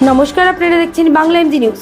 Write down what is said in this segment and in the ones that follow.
নমস্কার, আপনারা দেখছেন বাংলা এমজি নিউজ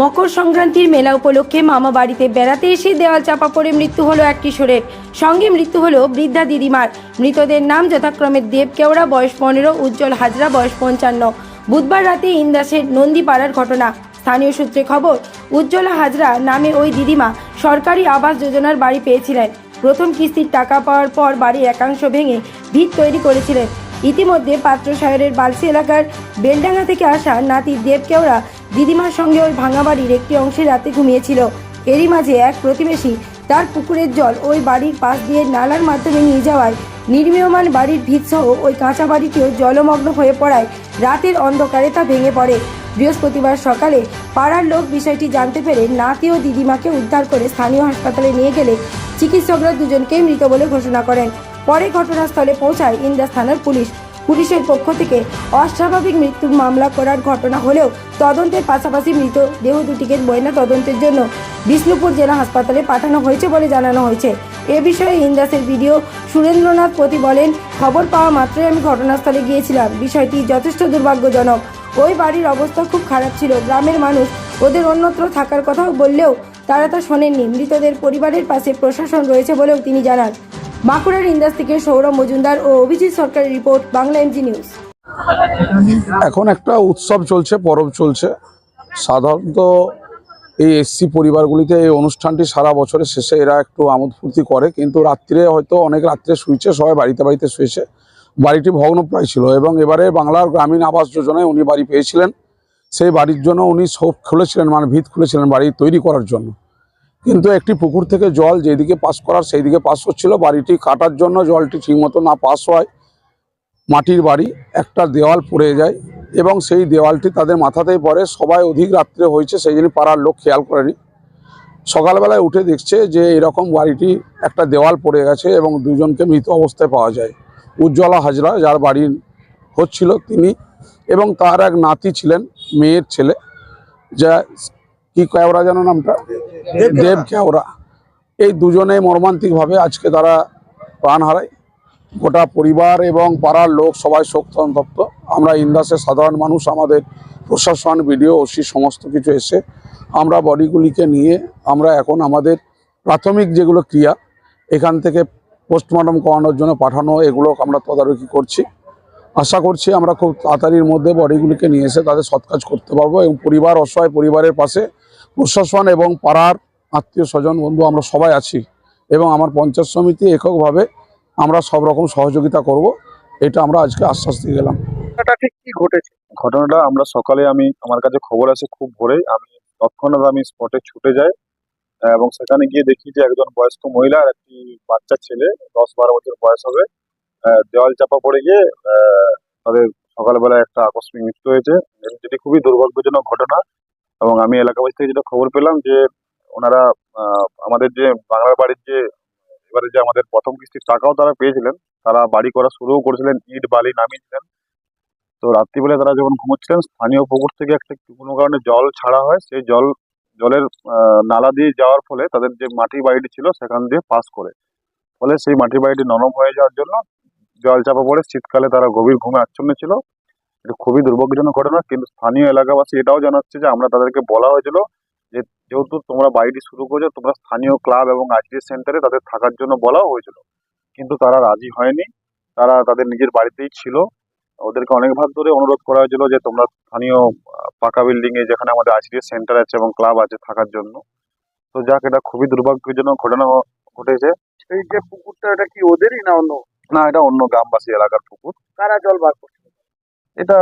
মকর সংক্রান্তির মেলা উপলক্ষে মামা বাড়িতে বেড়াতে এসে দেওয়াল চাপা পড়ে মৃত্যু হলো এক কিশোরের। সঙ্গে মৃত্যু হলো বৃদ্ধা দিদিমার। মৃতদের নাম যথাক্রমে দেব কেওড়া বয়স পনেরো, উজ্জ্বল হাজরা, বয়স পঞ্চান্ন। বুধবার রাতে ইন্দাসের নন্দীপাড়ার ঘটনা। স্থানীয় সূত্রে খবর, উজ্জ্বলা হাজরা নামে ওই দিদিমা সরকারি আবাস যোজনার বাড়ি পেয়েছিলেন। প্রথম কিস্তির টাকা পাওয়ার পর বাড়ির একাংশ ভেঙে ভিত তৈরি করেছিলেন। ইতিমধ্যে পাত্র শহরের বালসি এলাকার বেলডাঙ্গা থেকে আসা নাতি দেব কেওড়া দিদিমার সঙ্গে ওই ভাঙা বাড়ির একটি অংশে রাতে ঘুমিয়েছিল। এরই মাঝে এক প্রতিবেশী তার পুকুরের জল ওই বাড়ির পাশ দিয়ে নালার মাধ্যমে নিয়ে যাওয়ায় নির্মীয়মান বাড়ির ভিতসহ ওই কাঁচা বাড়িটিও জলমগ্ন হয়ে পড়ায় রাতের অন্ধকারে তা ভেঙে পড়ে। বৃহস্পতিবার সকালে পাড়ার লোক বিষয়টি জানতে পেরে নাতি ও দিদিমাকে উদ্ধার করে স্থানীয় হাসপাতালে নিয়ে গেলে চিকিৎসকরা দুজনকেই মৃত বলে ঘোষণা করেন। পরে ঘটনাস্থলে পৌঁছায় ইন্দাস থানার পুলিশ। পুলিশের পক্ষ থেকে অস্বাভাবিক মৃত্যুর মামলা করার ঘটনা হলেও তদন্তের পাশাপাশি মৃত দেহ দুটিকে ময়না তদন্তের জন্য বিষ্ণুপুর জেলা হাসপাতালে পাঠানো হয়েছে বলে জানানো হয়েছে। এ বিষয়ে ইন্দাসের ভিডিও সুরেন্দ্রনাথ পতি বলেন, খবর পাওয়া মাত্রই আমি ঘটনাস্থলে গিয়েছিলাম। বিষয়টি যথেষ্ট দুর্ভাগ্যজনক। ওই বাড়ির অবস্থা খুব খারাপ ছিল। গ্রামের মানুষ ওদের অন্যত্র থাকার কথাও বললেও তারা তা শোনেননি। মৃতদের পরিবারের পাশে প্রশাসন রয়েছে বলেও তিনি জানান। বাঁকুড়ার ইন্দাস থেকে সৌরভ মজুমদার ও অভিজিৎ সরকারের রিপোর্ট, বাংলা এমজি নিউজ। এখন একটা উৎসব চলছে, পরব চলছে। সাধারণত এই এসসি পরিবারগুলিতে এই অনুষ্ঠানটি সারা বছরের শেষে এরা একটু আমোদ ফুর্তি করে, কিন্তু রাত্রে হয়তো অনেক রাত্রে শুয়েছে সবাই বাড়িতে বাড়িতে শুয়েছে। বাড়িটি ভগ্নপ্রায় ছিল এবং এবারে বাংলার গ্রামীণ আবাস যোজনায় উনি বাড়ি পেয়েছিলেন। সেই বাড়ির জন্য উনি সব খুলেছিলেন মানে ভিত খুলেছিলেন বাড়ি তৈরি করার জন্য। কিন্তু একটি পুকুর থেকে জল যেদিকে পাস করার সেই দিকে পাস হচ্ছিল। বাড়িটি কাটার জন্য জলটি ঠিকমতো না পাস হয়। মাটির বাড়ি, একটা দেওয়াল পড়ে যায় এবং সেই দেওয়ালটি তাদের মাথাতেই পড়ে। সবাই অধিক রাত্রে হয়েছে, সেই জন্য পাড়ার লোক খেয়াল করেনি। সকালবেলায় উঠে দেখছে যে এরকম বাড়িটি একটা দেওয়াল পড়ে গেছে এবং দুজনকে মৃত অবস্থায় পাওয়া যায়। উজ্জ্বলা হাজরা, যার বাড়ি হচ্ছিল তিনি এবং তার এক নাতি ছিলেন, মেয়ের ছেলে। যা কি কেওড়া যেন নামটা? দেব কেওড়া এই দুজনে মর্মান্তিকভাবে আজকে তারা প্রাণ হারায়। গোটা পরিবার এবং পাড়ার লোক সবাই শোক সন্তপ্ত। আমরা ইন্দাসের সাধারণ মানুষ, আমাদের প্রশাসন, বিডিও, ওসি, সমস্ত কিছু এসে আমরা বডিগুলিকে নিয়ে আমরা এখন আমাদের প্রাথমিক যেগুলো ক্রিয়া, এখান থেকে পোস্টমর্টম করানোর জন্য পাঠানো, এগুলো আমরা তদারকি করছি। আশা করছি আমরা খুব তাড়াতাড়ির মধ্যে বডিগুলিকে নিয়ে এসে তাদের সৎকাজ করতে পারব এবং পরিবার অসহায় পরিবারের পাশে প্রশাসন এবং পাড়ার আত্মীয় স্বজন বন্ধু আমরা সবাই আছি এবং আমার পঞ্চায়েত সমিতি এককভাবে আমরা সব রকম সহযোগিতা করব। এটা আমরা আজকে আশ্বাস দিয়ে গেলাম। ঘটনাটা ঠিক কি ঘটেছে? ঘটনাটা আমরা সকালে আমি আমার কাছে খবর আছে খুব ভোরে আমি তৎক্ষণাৎ আমি স্পটে ছুটে যাই আহ, এবং সেখানে গিয়ে দেখি যে একজন বয়স্ক মহিলা আর একটি বাচ্চা ছেলে দশ বারো বছর বয়স হবে আহ, দেওয়াল চাপা পড়ে গিয়ে আহ, তাদের সকালবেলা একটা আকস্মিক মৃত্যু হয়েছে। যেটি খুবই দুর্ভাগ্যজনক ঘটনা। এবং আমি এলাকাবাসী থেকে যেটা খবর পেলাম যে ওনারা আমাদের যে বাংলার বাড়ির যে, এবারে যে আমাদের প্রথম কিস্তির টাকাও তারা পেয়েছিলেন। তারা বাড়ি করা শুরুও করেছিলেন, ইট, বালি নামিয়েছিলেন। তো রাত্রিবেলা তারা যখন ঘুমোচ্ছিলেন, স্থানীয় পুকুর থেকে একটা কোনো কারণে জল ছাড়া হয়, সেই জল, জলের নালা দিয়ে যাওয়ার ফলে তাদের যে মাটির বাড়িটি ছিল সেখান দিয়ে পাস করে। ফলে সেই মাটির বাড়িটি নরম হয়ে যাওয়ার জন্য জল চাপা পড়ে শীতকালে তারা গভীর ঘুমে আচ্ছন্ন ছিল। এটা খুবই দুর্ভাগ্যজনক ঘটনা কিন্তু স্থানীয় এলাকাবাসী এটাও জানাচ্ছে যে আমরা তাদেরকে বলা হয়েছিল যে যেহেতু তোমরা বাড়িটি শুরু করেছ তোমরা স্থানীয় ক্লাব এবং আইসিডি সেন্টারে তাদের থাকার জন্য বলাও হয়েছিল। কিন্তু তারা রাজি হয়নি। তারা তাদের নিজের বাড়িতেই ছিল। ওদেরকে অনেক ভাগ ধরে অনুরোধ করা হয়েছিল যে তোমরা স্থানীয় পাকা বিল্ডিং এ যেখানে আমাদের আইসিডি সেন্টার আছে এবং ক্লাব আছে থাকার জন্য। তো যাক এটা খুবই দুর্ভাগ্যজনক ঘটনা ঘটেছে। এই যে পুকুরটা এটা কি ওদেরই না অন্য? না এটা অন্য গ্রামবাসী এলাকার পুকুর। কারা জল বার করছে? এটা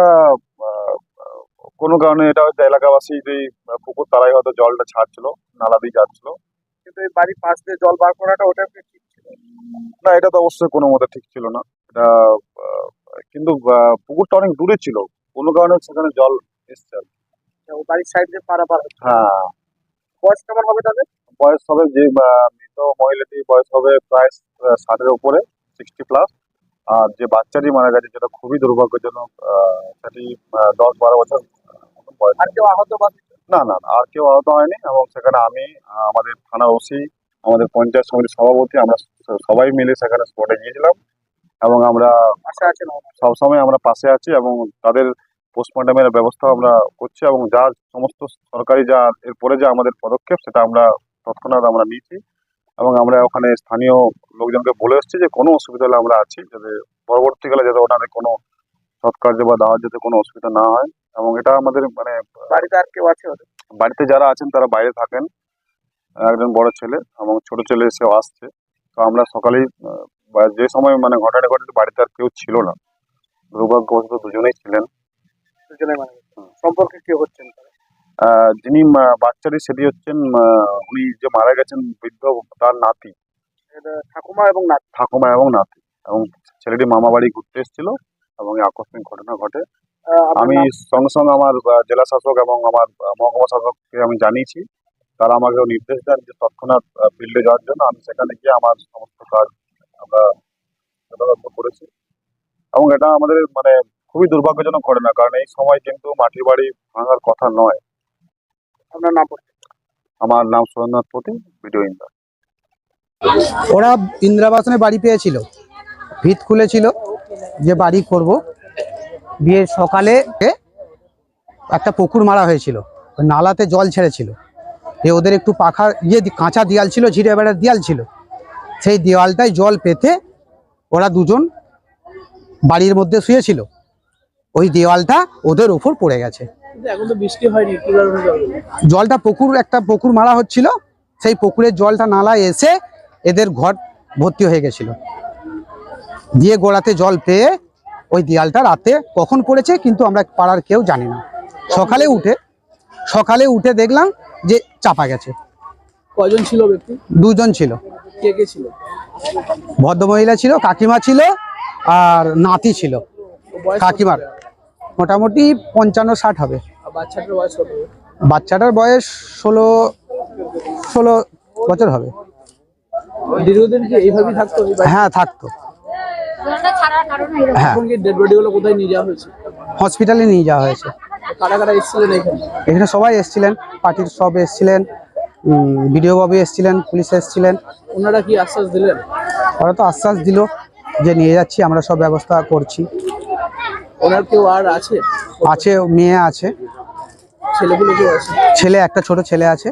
কোনো কারণে এটা হয়তো এলাকাবাসী যে পুকুর তারাই হয়তো জলটা ছাড়ছিল নালা দিয়ে যাচ্ছিল। কিন্তু এই বাড়ির পাশ দিয়ে জল বার করাটা ওটা ঠিক ছিল? না এটা তো অবশ্যই কোনো মতে ঠিক ছিল না। এটা কিন্তু পুকুরটা অনেক দূরে ছিল। কোনো কারণে সেখানে জল এসছে আর বাড়ির সাইড দিয়ে পারা পার হ্যাঁ। বয়স কেমন হবে তাদের? বয়স হবে যে মৃত মহিলাটির বয়স হবে প্রায় ষাটের উপরে সিক্সটি প্লাস আর যে বাচ্চাটি মারা গেছে যেটা খুবই দুর্ভাগ্যজনক সেটি দশ বারো বছর আর কেউ আহত না না না, আর কেউ আহত হয়নি এবং সেখানে আমি আমাদের থানা ওসি আমাদের পঞ্চায়েত সমিতির সভাপতি আমরা সবাই মিলে সেখানে স্পটে গিয়েছিলাম এবং আমরা সবসময় আমরা পাশে আছি এবং তাদের পোস্টমর্টমের ব্যবস্থা আমরা করছি এবং যা সমস্ত সরকারি যা এরপরে যা আমাদের পদক্ষেপ সেটা আমরা তৎক্ষণাৎ আমরা নিয়েছি। এবং আমরা ওখানে স্থানীয় লোকজনকে বলে এসেছি যে কোনো অসুবিধা হলে আমরা আছি যাতে পরবর্তীকালে যাতে ওনাদের কোনো সৎকার্য বা দাওয়ার যাতে কোনো অসুবিধা না হয়। এবং এটা আমাদের মানে বাড়িতে আর কেউ আছে বাড়িতে যারা আছেন তারা বাইরে থাকেন। একজন বড় ছেলে এবং ছোট ছেলে এসেও আসছে। তো আমরা সকালেই যে সময় মানে ঘটনা ঘটেছে বাড়িতে আর কেউ ছিল না। দুর্ভাগ্যবশত দুজনেই ছিলেন। দুজনে মানে সম্পর্কে কেউ হচ্ছেন যিনি বাচ্চাটি সেটি হচ্ছেন উনি যে মারা গেছেন বৃদ্ধ তার নাতি। ঠাকুমা এবং নাতি। ঠাকুমা এবং নাতি। এবং ছেলেটি মামা বাড়ি ঘুরতে এসেছিল এবং এই আকস্মিক ঘটনা ঘটে। আমি সঙ্গে সঙ্গে আমার জেলা শাসক এবং আমার মহকুমা শাসককে আমি জানিয়েছি। তারা আমাকে নির্দেশ দেন যে তৎক্ষণাৎ ফিল্ডে যাওয়ার জন্য। আমি সেখানে গিয়ে আমার সমস্ত কাজ আমরা যথাযথ করেছি। এবং এটা আমাদের মানে খুবই দুর্ভাগ্যজনক ঘটনা। কারণ এই সময় কিন্তু মাটির বাড়ি ভাঙার কথা নয়। আপনার নাম। আমার নাম সুরেন্দ্রনাথ পতি ভিডিও ইন্দার। ওরা ইন্দিরাবাসনে বাড়ি পেয়েছিল। ভিত খুলেছিল যে বাড়ি করব। বিয়ের সকালে একটা পুকুর মারা হয়েছিল। নালাতে জল ছেড়েছিল। এ ওদের একটু পাখা ইয়ে দি- কাঁচা দেয়াল ছিল ঝিরে বেড়ার দেয়াল ছিল। সেই দেওয়ালটায় জল পেতে ওরা দুজন বাড়ির মধ্যে শুয়েছিল। ওই দেওয়ালটা ওদের উপর পড়ে গেছে। এখন তো বৃষ্টি হয়নি জলটা পুকুর একটা পুকুর মারা হচ্ছিল সেই পুকুরের জলটা নালায় এসে এদের ঘর ভর্তি হয়ে গেছিল। দিয়ে গোড়াতে জল পেয়ে ওই দেয়ালটা রাতে কখন পড়েছে কিন্তু আমরা পাড়ার কেউ জানি না। সকালে উঠে সকালে উঠে দেখলাম যে চাপা গেছে। কজন ছিল ব্যক্তি? দুজন ছিল। কে কে ছিল? ভদ্রমহিলা ছিল কাকিমা ছিল আর নাতি ছিল। কাকিমার? মোটামুটি পঞ্চান্ন ষাট হবে। বাচ্চাটার বয়স কত? বাচ্চাটার বয়স ষোলো ষোলো বছর হবে। দীর্ঘদিন কি এইভাবেই থাকতো? হ্যাঁ থাকতো। হ্যাঁ। ডেড বডি কোথায় নিয়ে যাওয়া হয়েছে? হসপিটালে নিয়ে যাওয়া হয়েছে। কারা কারা এসেছিলেন এখানে? এখানে সবাই এসেছিলেন পার্টির সব এসেছিলেন বিডিও বাবু এসেছিলেন পুলিশ এসেছিলেন। ওনারা কি আশ্বাস দিলেন? ওরা তো আশ্বাস দিল যে নিয়ে যাচ্ছি আমরা সব ব্যবস্থা করছি। ওনার কেউ আর আছে? আছে মেয়ে আছে। ছেলেগুলো কেউ আছে? ছেলে একটা ছোট ছেলে আছে।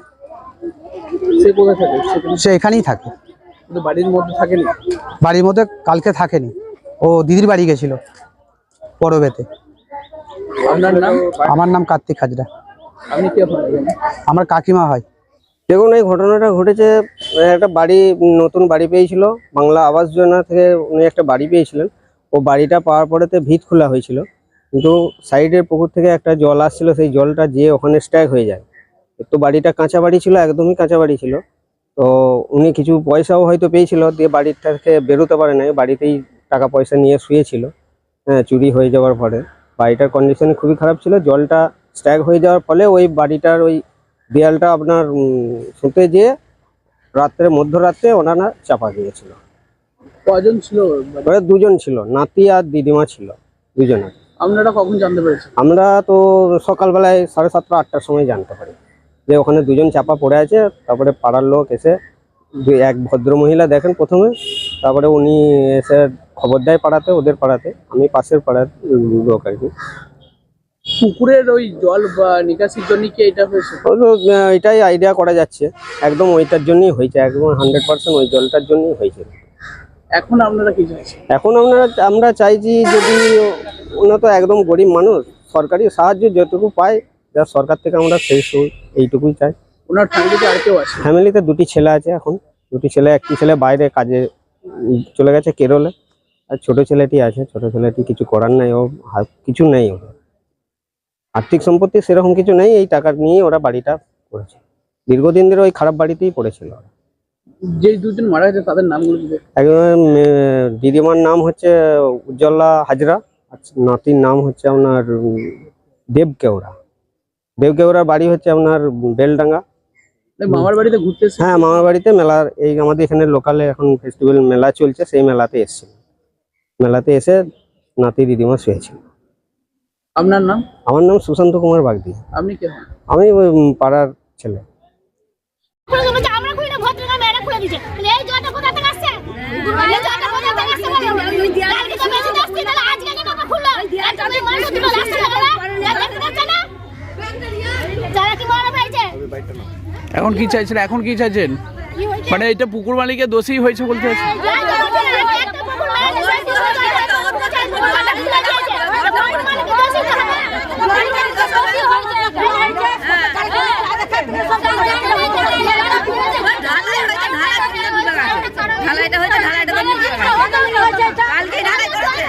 সে কোথায় থাকে? সে সে এখানেই থাকে। কিন্তু বাড়ির মধ্যে থাকেনি? বাড়ির মধ্যে কালকে থাকেনি। ও দিদির বাড়ি গেছিল পরবেতে। আপনার নাম? আমার নাম কার্তিক হাজরা। আপনি কে হন? এখানে? আমার কাকিমা হয়। দেখুন এই ঘটনাটা ঘটেছে মানে একটা বাড়ি নতুন বাড়ি পেয়েছিল বাংলা আবাস যোজনা থেকে উনি একটা বাড়ি পেয়েছিলেন। ও বাড়িটা পাওয়ার পরেতে ভিত খোলা হয়েছিল। কিন্তু সাইডের পুকুর থেকে একটা জল আসছিল, সেই জলটা যেয়ে ওখানে স্ট্যাক হয়ে যায়। তো বাড়িটা কাঁচা বাড়ি ছিল, একদমই কাঁচা বাড়ি ছিল। তো উনি কিছু পয়সাও হয়তো পেয়েছিল, দিয়ে বাড়ির থেকে বেরোতে পারে নাই, বাড়িতেই টাকা পয়সা নিয়ে শুয়েছিল। হ্যাঁ চুরি হয়ে যাওয়ার পরে। বাড়িটার কন্ডিশন খুবই খারাপ ছিল, জলটা স্ট্যাক হয়ে যাওয়ার ফলে ওই বাড়িটার ওই দেয়ালটা আপনার শুতে যেয়ে রাত্রে, মধ্যরাত্রে ওনারা চাপা গিয়েছিল। কজন ছিল? বাড়িতে? ওরা দুজন ছিল নাতি আর দিদিমা ছিল দুজনে। আপনারা কখন জানতে পেরেছেন? আমরা তো সকালবেলায় সাড়ে সাতটা আটটার সময় জানতে পারি। যে ওখানে দুজন চাপা পড়ে আছে তারপরে পাড়ার লোক এসে এক ভদ্র মহিলা দেখেন প্রথমে তারপরে উনি এসে খবর দেয় পাড়াতে ওদের পাড়াতে আমি পাশের পাড়ার লোক আর কি। পুকুরের ওই জল বা নিকাশির জন্য কি এটা হয়েছে? এটাই আইডিয়া করা যাচ্ছে। একদম ওইটার জন্যই হয়েছে একদম হান্ড্রেড পার্সেন্ট ওই জলটার জন্যই হয়েছে। এখন আপনারা কি চাইছেন? এখন আমরা আমরা চাইছি যদি ওনা তো একদম গরিব মানুষ সরকারি সাহায্য যেটুকু পায় যা সরকার থেকে আমরা সেই সু- এইটুকুই চাই। ওনার ফ্যামিলিতে আর কেউ আছে? ফ্যামিলিতে দুটি ছেলে আছে এখন। দুটি ছেলে একটি ছেলে বাইরে কাজে চলে গেছে কেরলে। আর ছোট ছেলেটি আছে ছোট ছেলেটি কিছু করার নাই ও কিছু নেই ওর। আর্থিক সম্পত্তি সেরকম কিছু নেই এই টাকা নিয়ে ওরা বাড়িটা করেছে। দীর্ঘদিন ধরে ওই খারাপ বাড়িতেই পড়েছিল ওরা। যে দুজন মারা গেছে তাদের নামগুলো একজন দিদিমার নাম হচ্ছে উজ্জ্বলা হাজরা আর নাতির নাম হচ্ছে আপনার দেব কেওড়া। দেব কেওড়ার বাড়ি হচ্ছে আপনার বেলডাঙ্গা। মামার বাড়িতে ঘুরতে হ্যাঁ মামার বাড়িতে মেলার এই আমাদের এখানে লোকালে এখন ফেস্টিভ্যাল মেলা চলছে সেই মেলাতে এসেছিল মেলাতে এসে নাতি দিদিমা শুয়েছিল। আপনার নাম? আমার নাম সুশান্ত কুমার বাগদি। আপনি কে আমি ওই পাড়ার ছেলে খুলে বলছে আমরা খুলি না ভদ্রতা মেয়েরা খুলে দিচ্ছে তাহলে এই জলটা কোথা থেকে তো বেশি আসছে আজকে কেন খুললো না? যারা কি মারা এখন কি চাইছেন? এখন কি চাইছেন? মানে এটা পুকুর মালিকের দোষী হয়েছে বলতে চাইছেন একটা পুকুর মারা গেছে চার পুকুর মারা খুলে দিয়েছে পুকুর মালিকের দোষী তো হবে পুকুর মালিকের দোষী হয়েছে ঢালাইটা হয়েছে ঢালাইটা কালকে ঢালাই করছে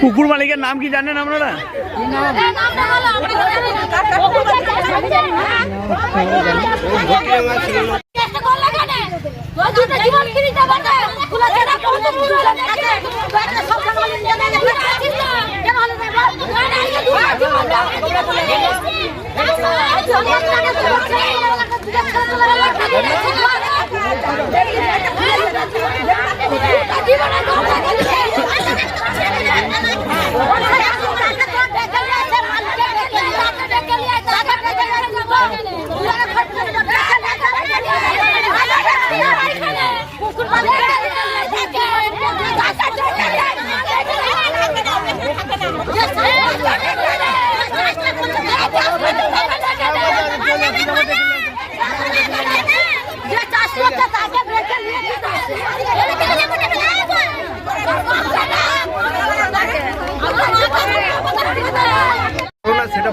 পুকুর মালিকের নাম কি জানেন আপনারা? যে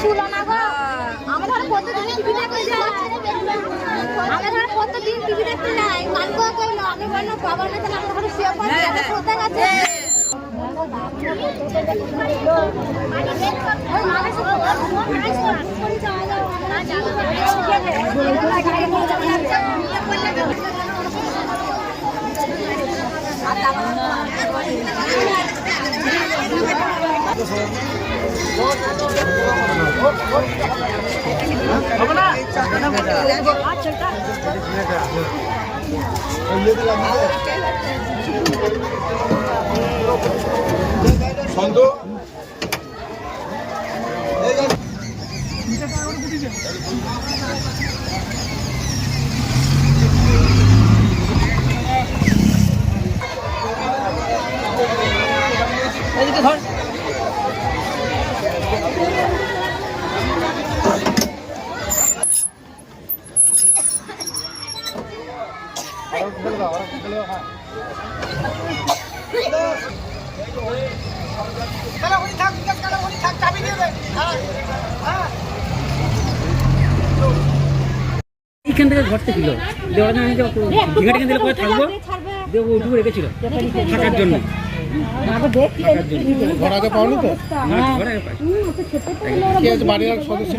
শুনো না গো আমরা ধরো প্রত্যেকদিন টিভি দেখতে যাই। আমরা ধরো প্রত্যেকদিন টিভি দেখতে যাই। কালকে কইলো আমি বলল বাবা না তাহলে আমরা ধরো শুয়ে পড়ি এটা কোথায় গেছে। সন্দেহ এইখান থেকে ঘরতে ছিল দেওয়ার জন্য দিলে কোথায় থাকব। দিয়ে ওইটুকু রেখেছিল। থাকার জন্য। ঘর আগে পাওনি তো? ঘরে। বাড়ির সদস্য